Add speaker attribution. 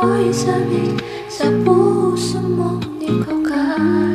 Speaker 1: ako'y sabik sa puso mo Di ko kaalam